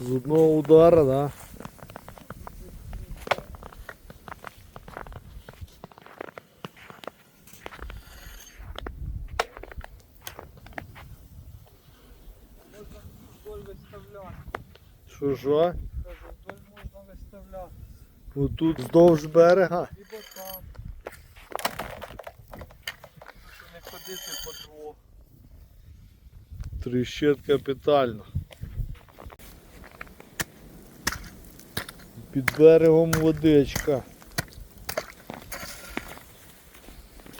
З одного удара, да? Що що? Вдоль можна виставляти. Отут вздовж берега. І. Щоб не ходити по двох. Тріщить капітально. Під берегом водичка.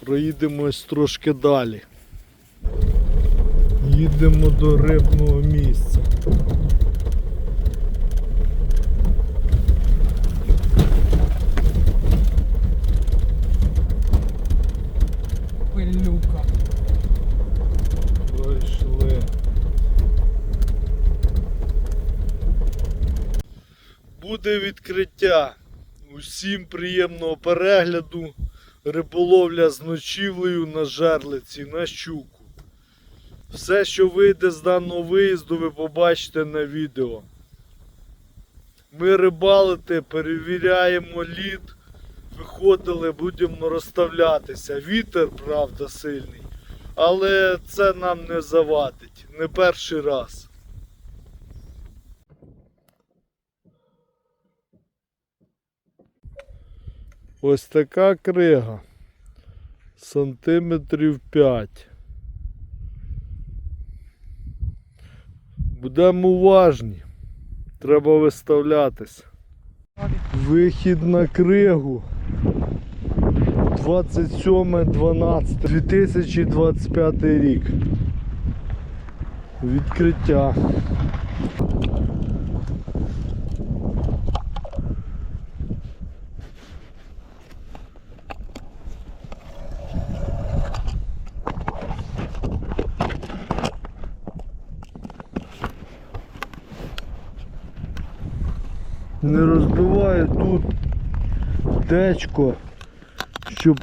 Проїдемось трошки далі. Їдемо до рибного місця. Пилюка. Буде відкриття. Усім приємного перегляду. Риболовля з ночівлею на жерлиці, на щуку. Все, що вийде з даного виїзду, ви побачите на відео. Ми рибалити, перевіряємо лід, виходили, будемо розставлятися. Вітер, правда, сильний. Але це нам не завадить. Не перший раз. Ось така крига. Сантиметрів 5. Будемо уважні. Треба виставлятися. Вихід на кригу. 27.12.2025 рік. Відкриття. Не розбиваю тут течко, щоб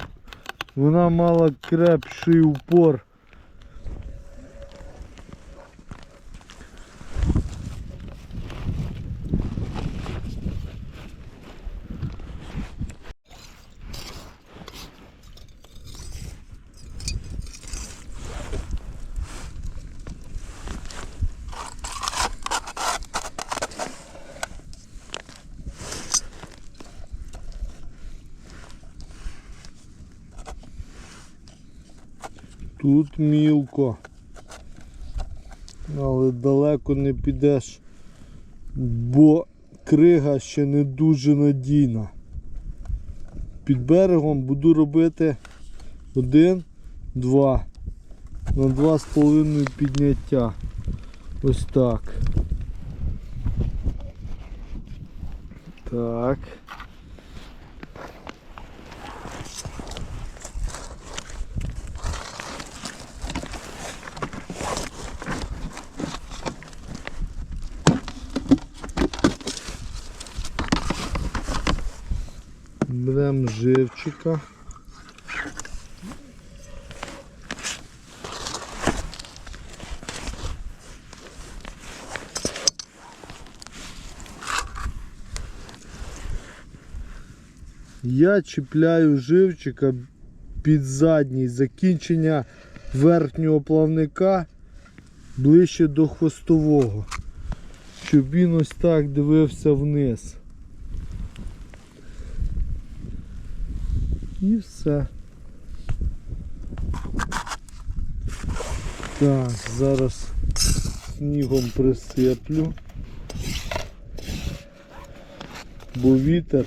вона мала крепший упор. Тут мілко. Але далеко не підеш, бо крига ще не дуже надійна. Під берегом буду робити один, два. На два з половиною підняття. Ось так. Так. Живчика. Я чіпляю живчика під задній закінчення верхнього плавника ближче до хвостового, щоб він ось так дивився вниз. І все. Так, зараз снігом присиплю. Бо вітер.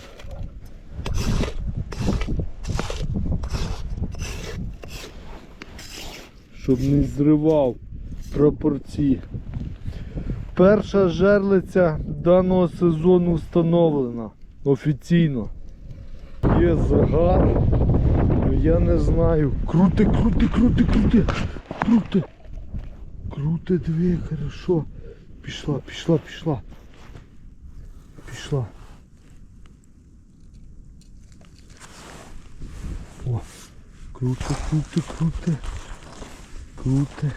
Щоб не зривав пропорції. Перша жерлиця даного сезону встановлена офіційно. Є загар. Ну я не знаю. Крути, крути, крути, крути. Крути. Крути, диви, хорошо. Пішла, пішла, пішла. Пішла. О, крути, крути, крути. Крути.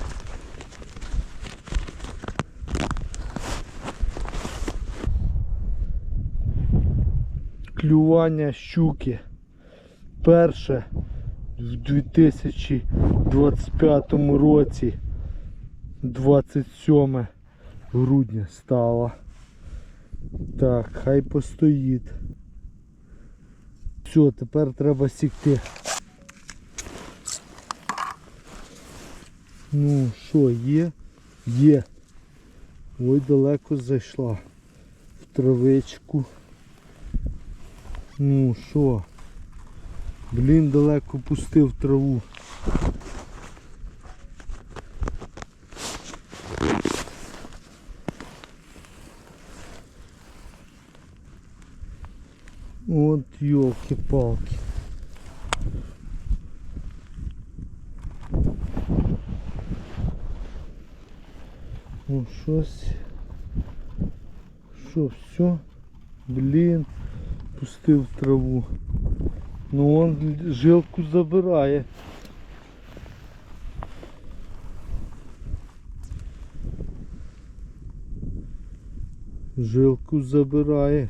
Клювання щуки. Перше в 2025 році, 27 грудня стало. Так, хай постоїть. Все, тепер треба сікти. Ну, що, є? Є. Ой, далеко зайшла. В травичку. Ну, що? Блін, далеко пустив траву. От йолки-палки. Ну щось. Що, все? Блін, пустив траву. Ну он жилку забирає. Жилку забирає.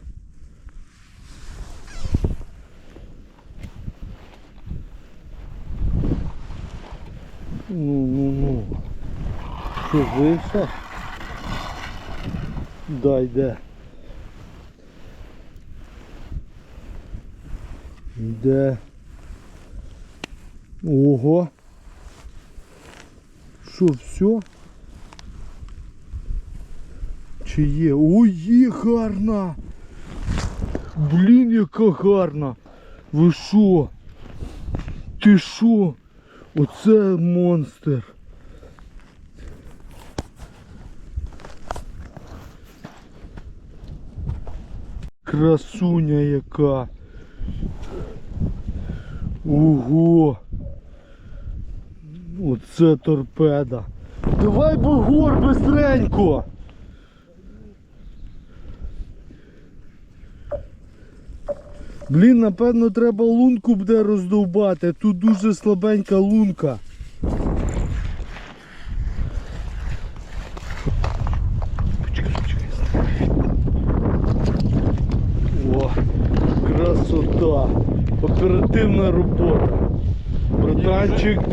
Ну, ну, ну. Що, вийшов? Да. Йде. Ого. Що, все? Чи є? Ой, є гарна! Блін, яка гарна! Ви що? Ти що? Оце монстр. Красуня яка. Ого. Оце торпеда. Давай бугор быстренько. Блін, напевно, треба лунку буде роздовбати. Тут дуже слабенька лунка.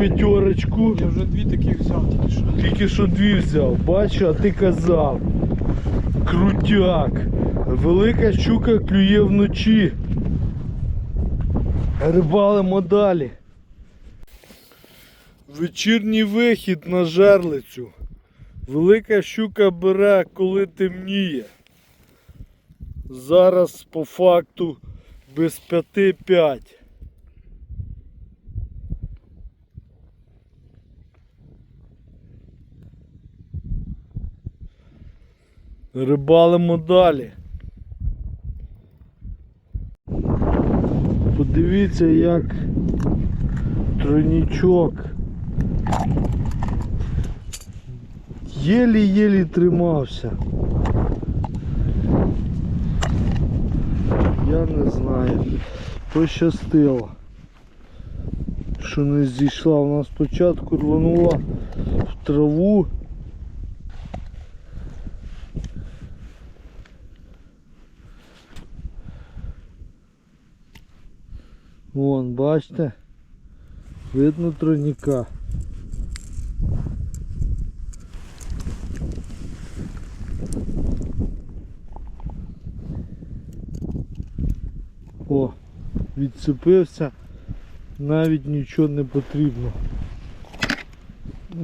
п'ятерочку. Я вже дві такі взяв, тільки що. Тільки що дві взяв. Бачу, а ти казав. Крутяк. Велика щука клює вночі. Рибалимо далі. Вечірній вихід на жерлицю. Велика щука бере, коли темніє. Зараз по факту без 5-5. Рибалимо далі. Подивіться, як тройнічок єлі-єлі тримався. Я не знаю. Пощастило. Що не зійшла. У нас спочатку рванула в траву. Бачите? Видно тройника. О, відцепився, навіть нічого не потрібно.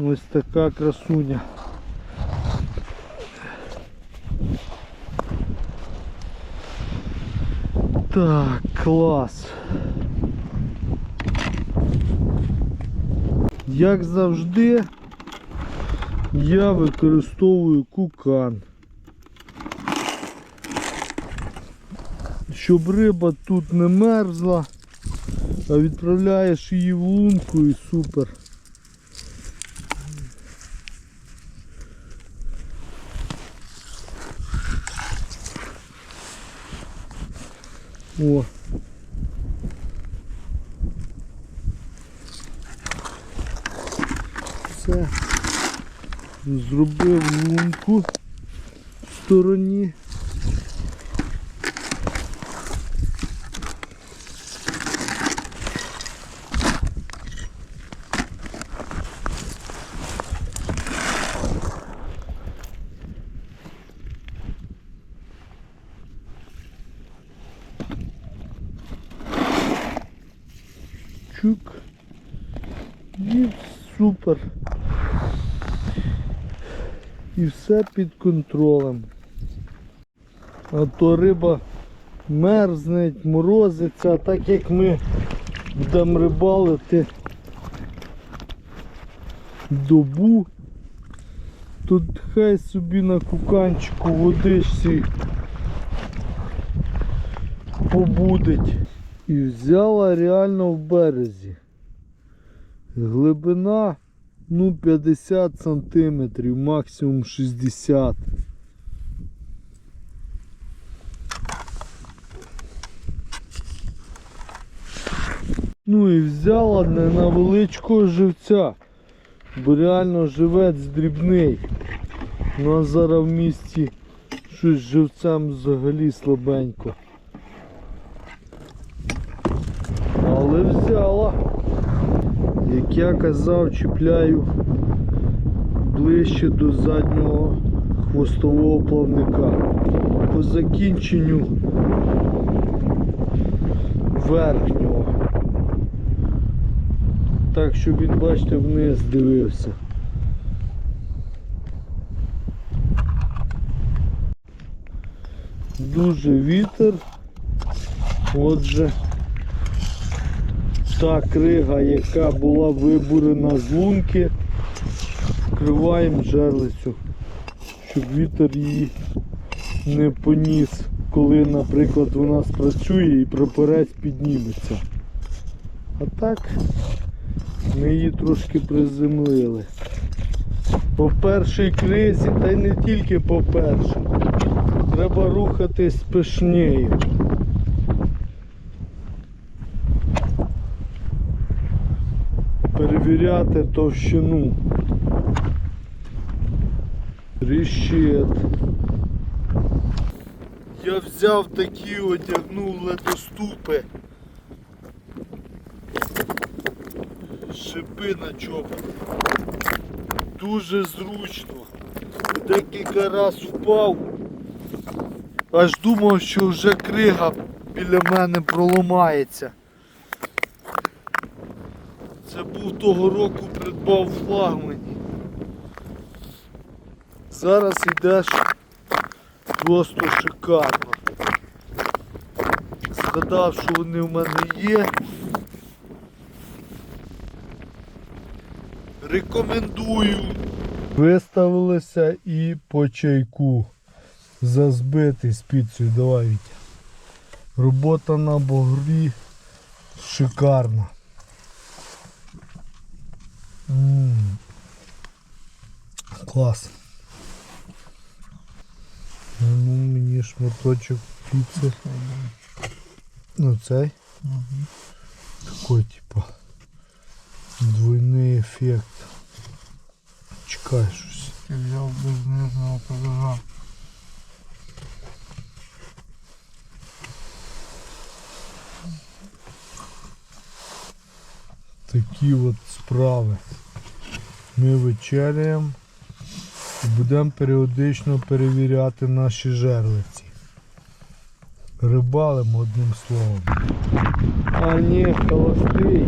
Ось така красуня. Так, клас. Як завжди, я використовую кукан. Щоб риба тут не мерзла, а відправляєш її в лунку і супер. О. зробив лунку в стороні. Чук. І супер. І все під контролем. А то риба мерзне, морозиться, а так як ми будемо рибалити добу, тут хай собі на куканчику водичці побудить. І взяла реально в березі. Глибина ну 50 сантиметрів, максимум 60. Ну і взяла не на величкого живця, бо реально живець дрібний. У нас зараз в місті щось живцем взагалі слабенько. Але взяла. Як я казав, чіпляю ближче до заднього хвостового плавника. По закінченню верхнього. Так, щоб він, бачите, вниз дивився. Дуже вітер. Отже, та крига, яка була вибурена з лунки, вкриваємо жерлицю, щоб вітер її не поніс, коли, наприклад, вона спрацює і прапорець підніметься. А так ми її трошки приземлили. По першій кризі, та й не тільки по першій. Треба рухатись пишнею. Перевіряти товщину. Тріщет. Я взяв такі, одягнув ледоступи. Шипи на чопах. Дуже зручно. Декілька раз впав. Аж думав, що вже крига біля мене проламається. Це того року придбав в флагмані. Зараз йдеш просто шикарно. Згадав, що вони в мене є. Рекомендую. Виставилися і по чайку. За збитий з піцею. Давай. Робота на бугрі шикарна. М. Клас. А Ну мені шматочок піци. Ну цей. Такой типа двойний ефект. Чекай щось. Ти взяв без нижнього пожежа. Такі от справи. Ми вечеряємо і будемо періодично перевіряти наші жерлиці. Рибалимо одним словом. А ні, холостий.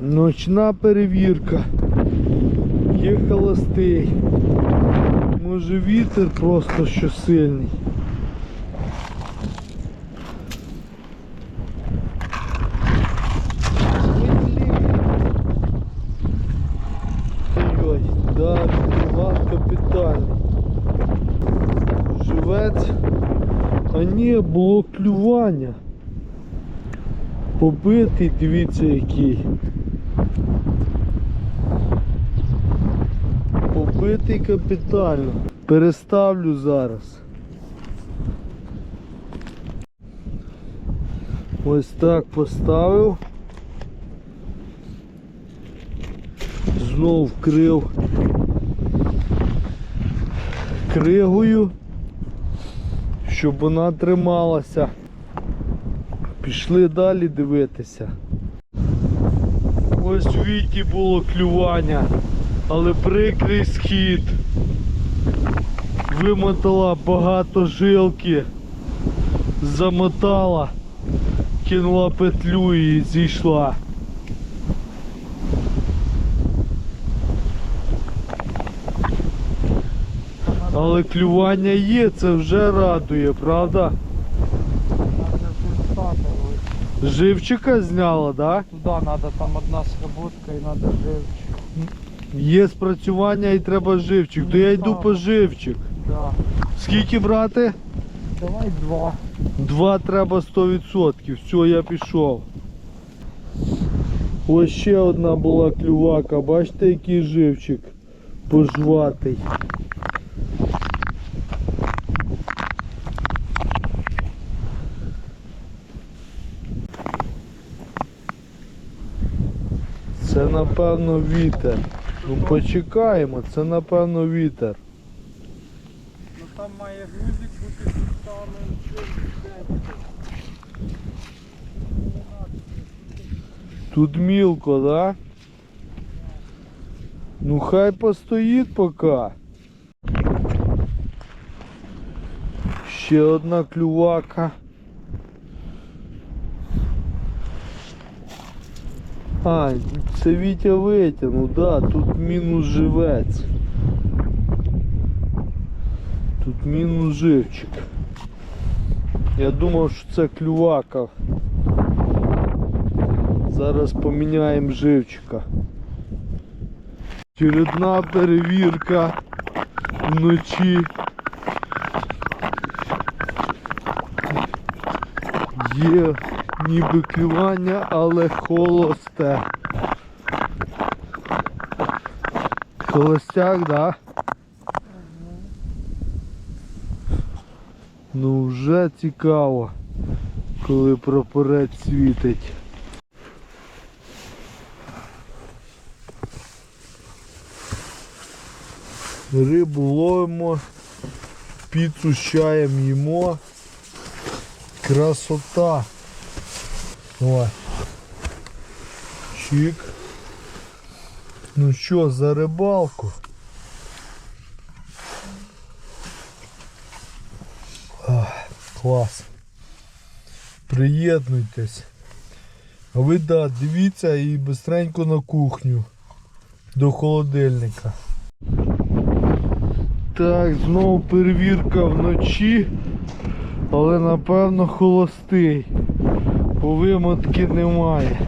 Ночна перевірка. Є холостий. Може вітер просто що сильний. Ой, да, клімат капітальний. Живець. А ні, було клювання. Побитий, дивіться який. Побитий капітально. Переставлю зараз. Ось так поставив. Знов вкрив кригою, щоб вона трималася. Пішли далі дивитися. Ось в Віті було клювання, але прикрий схід. Вимотала багато жилки, замотала. кинула петлю і зійшла. Але клювання є, це вже радує, правда? Живчика зняла, да? Туда надо, там одна сработка і надо живчик. Є спрацювання і треба живчик. То я йду по живчик. Да. Скільки брати? Давай два. Два треба 100%. Все, я пішов. Ось ще одна була клювака. Бачите, який живчик пожватий. Це напевно вітер. Ну почекаємо, це напевно вітер. Ну там має грузик бути саме Тут мілко, да? Ну хай постоїть поки. Ще одна клювака. А, це Вітя витягнув, да, тут мінус живець. Тут мінус живчик. Я думав, що це клювака. Зараз поміняємо живчика. Чередна перевірка вночі. Є ніби клювання, але холосте. Холостяк, да? Ну вже цікаво, коли прапорець світить. Рибу ловимо, піцу з чаєм їмо. Красота. Давай. Чик. Ну що, за рибалку? Ах, клас. Приєднуйтесь. А ви да, дивіться і бистренько на кухню до холодильника. Так, знову перевірка вночі, але напевно холостий. Вимотки немає.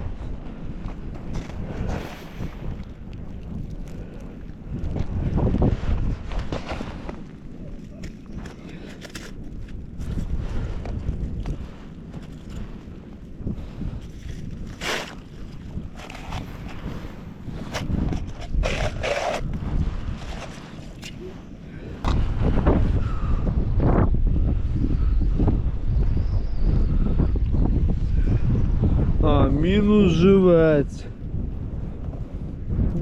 А, мінус живець.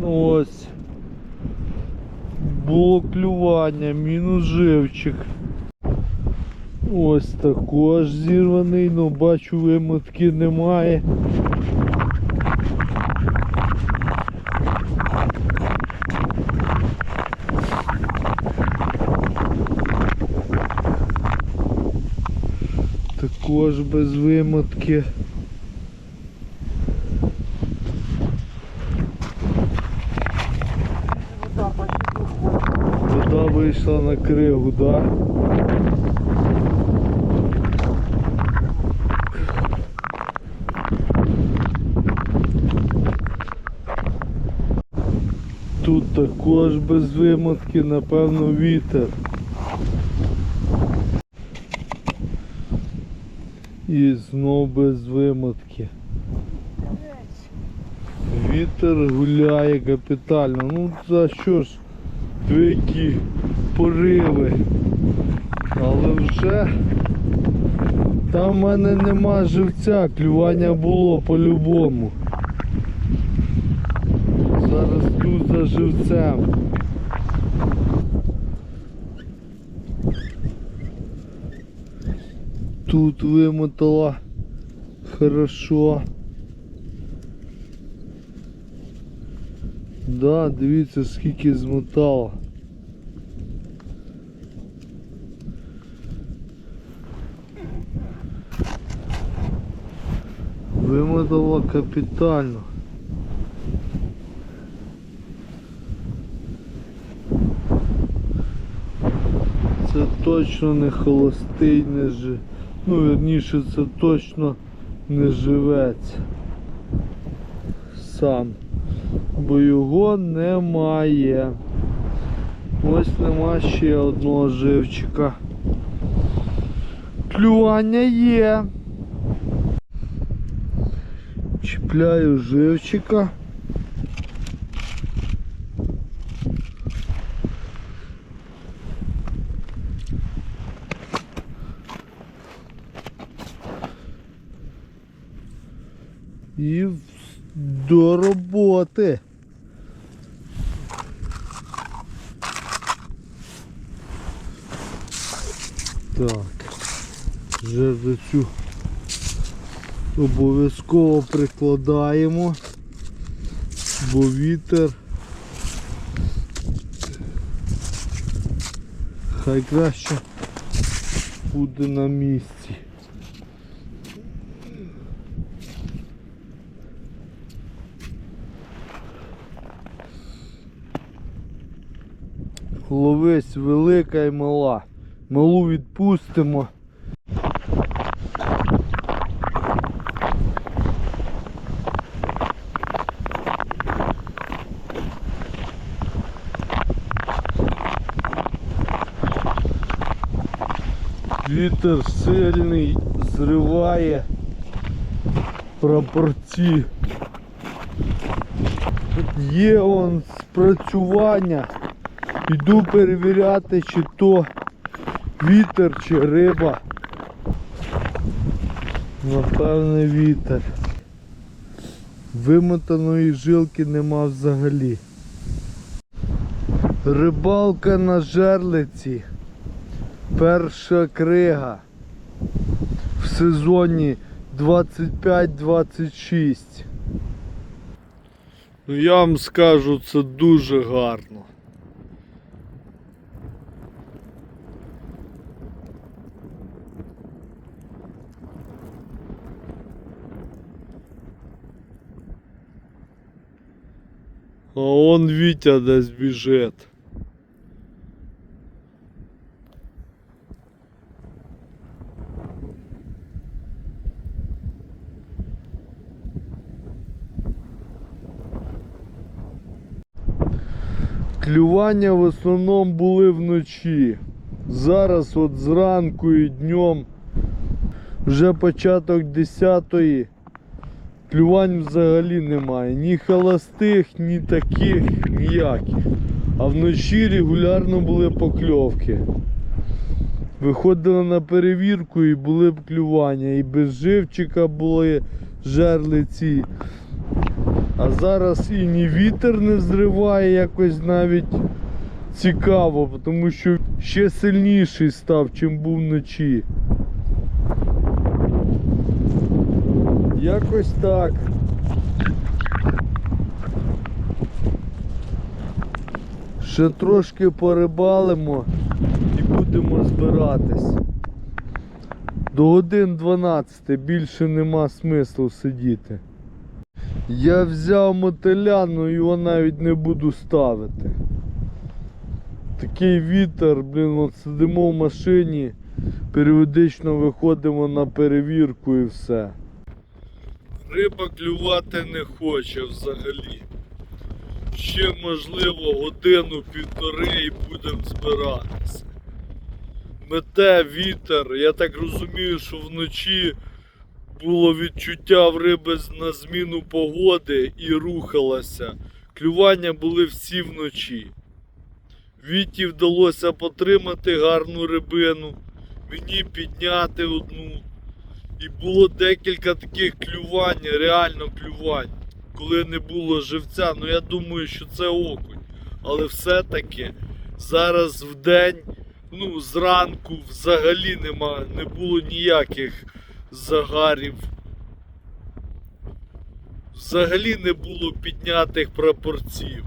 Ну ось. Було клювання, мінус живчик. Ось також зірваний, ну бачу вимотки немає. Також без вимотки. Вийшла на кригу, да? Тут також без вимотки, напевно, вітер. І знов без вимотки. Вітер гуляє капітально. Ну за що ж? Які пориви. Але вже там в мене нема живця, клювання було по-любому. Зараз тут за живцем. Тут вимотала хорошо. Да, дивіться скільки змотало. Вимотала капітально. Це точно не холостий, не жи. Ну, вірніше, це точно не живеться. Сам. Бо його немає. Ось нема ще одного живчика. Клювання є. Чіпляю живчика. І до роботи. Так. Жердицю обов'язково прикладаємо, бо вітер хай краще буде на місці. Ловись велика і мала. Малу відпустимо. Вітер сильний, зриває прапорці. Є он спрацювання. Іду перевіряти, чи то вітер, чи риба. Напевне вітер. Вимотаної жилки нема взагалі. Рибалка на жерлиці. Перша крига в сезоні 25-26. Ну я вам скажу, це дуже гарно. А он Вітя десь біжить. Клювання в основному були вночі. Зараз от зранку і днем вже початок 10-ї. Клювань взагалі немає. Ні холостих, ні таких, ніяких. А вночі регулярно були покльовки. Виходили на перевірку і були б клювання. І без живчика були жерлиці. А зараз і ні вітер не зриває якось навіть цікаво, тому що ще сильніший став, чим був вночі. Якось так. Ще трошки порибалимо і будемо збиратись. До годин 12 більше нема смислу сидіти. Я взяв мотиля, но його навіть не буду ставити. Такий вітер, блін, от сидимо в машині, періодично виходимо на перевірку і все. Риба клювати не хоче взагалі. Ще можливо годину-півтори і будемо збиратися. Мете вітер, я так розумію, що вночі було відчуття в риби на зміну погоди і рухалася. Клювання були всі вночі. Віті вдалося потримати гарну рибину, мені підняти одну. І було декілька таких клювань, реально клювань, коли не було живця. Ну я думаю, що це окунь. Але все-таки зараз в день, ну, зранку взагалі нема, не було ніяких загарів. Взагалі не було піднятих прапорців.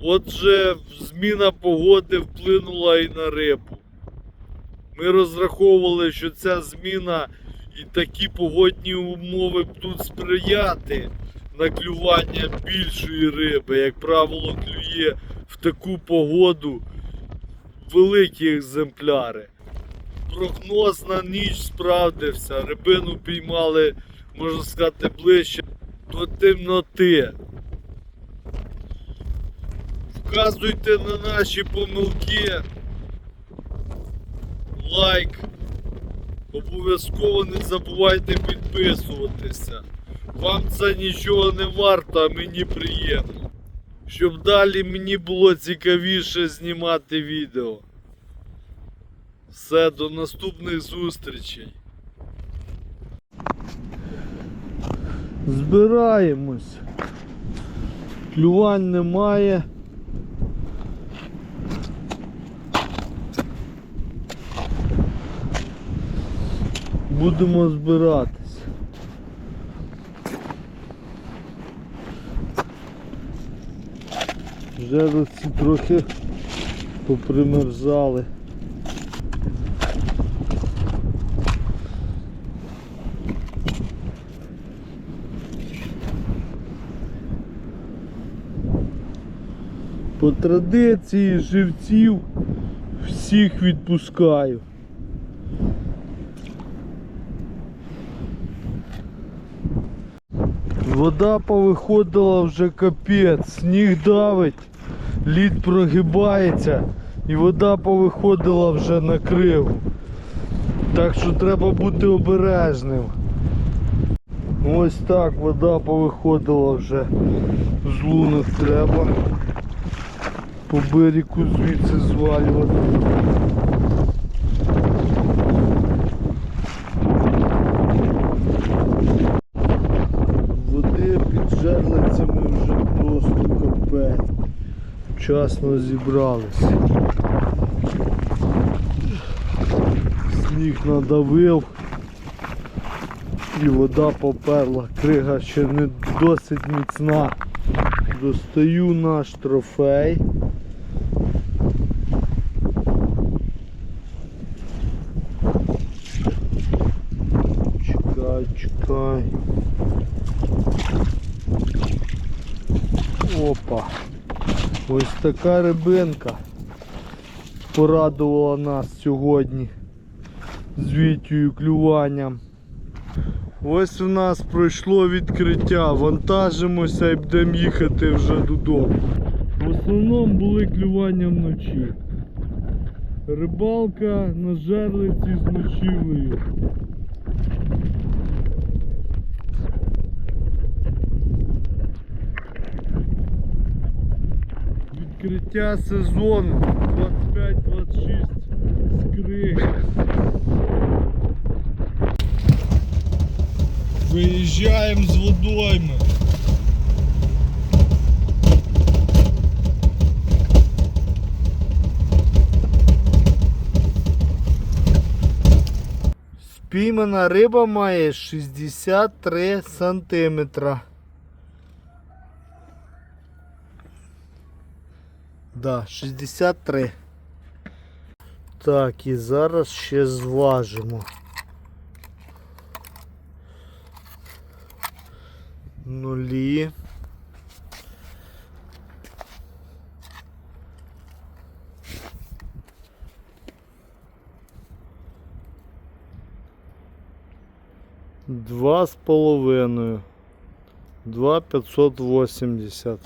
Отже, зміна погоди вплинула і на рибу. Ми розраховували, що ця зміна І такі погодні умови будуть сприяти на клювання більшої риби. Як правило, клює в таку погоду великі екземпляри. Прогноз на ніч справдився. Рибину піймали, можна сказати, ближче до темноти. Вказуйте на наші помилки. Лайк. Обов'язково не забувайте підписуватися. Вам це нічого не варто, а мені приємно. Щоб далі мені було цікавіше знімати відео. Все, до наступних зустрічей. Збираємось. Клювань немає. Будемо збиратись. Вже трохи попримерзали. Традиції живців всіх відпускаю. Вода повиходила вже капець, сніг давить, лід прогибається і вода повиходила вже на криву. Так що треба бути обережним. Ось так вода повиходила вже з лунок треба по берегу звідси звалювати. Води під жерлицями вже просто капець. Вчасно зібрались. Сніг надавив і вода поперла. Крига ще не досить міцна. Достаю наш трофей. Чекай. Опа. Ось така рибинка порадувала нас сьогодні з вітію клюванням. Ось у нас пройшло відкриття. Вантажимося і будемо їхати вже додому. В основному були клювання вночі. Рибалка на жерлиці з ночівлею. Відкриття сезону 25-26 скриг. Виїжджаємо з водойми. Спіймана риба має 63 сантиметра. Да, 63. Так, і зараз ще зважимо. Нулі. Два з половиною. Два п'ятсот вісімдесят.